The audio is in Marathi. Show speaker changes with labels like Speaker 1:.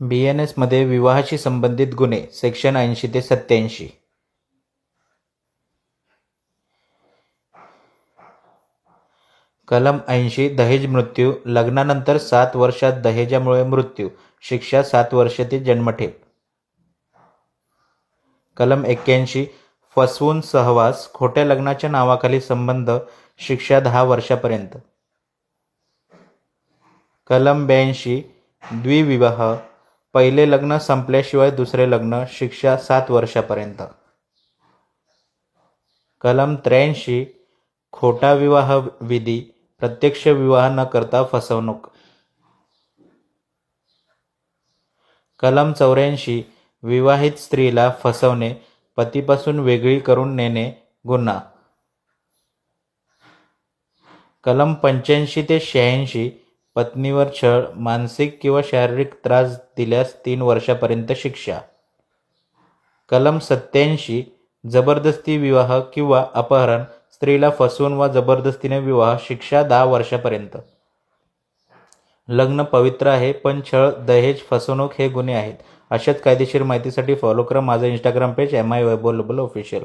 Speaker 1: बी एन एसमध्ये विवाहाशी संबंधित गुन्हे सेक्शन ऐंशी ते सत्त्याऐंशी. कलम ऐंशी दहेज मृत्यू लग्नानंतर सात वर्षात दहेजामुळे मृत्यू शिक्षा सात वर्ष ते जन्मठेप. कलम एक्क्याऐंशी फसवून सहवास खोट्या लग्नाच्या नावाखाली संबंध शिक्षा दहा वर्षापर्यंत. कलम ब्याऐंशी द्विविवाह पहिले लग्न संपल्याशिवाय दुसरे लग्न शिक्षा सात वर्षापर्यंत. कलम त्र्याऐंशी खोटा विवाह विधी प्रत्यक्ष विवाह न करता फसवणूक. कलम चौऱ्याऐंशी विवाहित स्त्रीला फसवणे पतीपासून वेगळी करून नेणे गुन्हा. कलम पंच्याऐंशी ते शहाऐंशी पत्नीवर छळ मानसिक किंवा शारीरिक त्रास दिल्यास तीन वर्षापर्यंत शिक्षा. कलम सत्याऐंशी जबरदस्ती विवाह किंवा अपहरण स्त्रीला फसवून वा जबरदस्तीने विवाह शिक्षा दहा वर्षापर्यंत. लग्न पवित्र आहे पण छळ दहेज फसवणूक हे गुन्हे आहेत. अशाच कायदेशीर माहितीसाठी फॉलो करा माझं इंस्टाग्राम पेज एम आय वेबोलेबल ऑफिशियल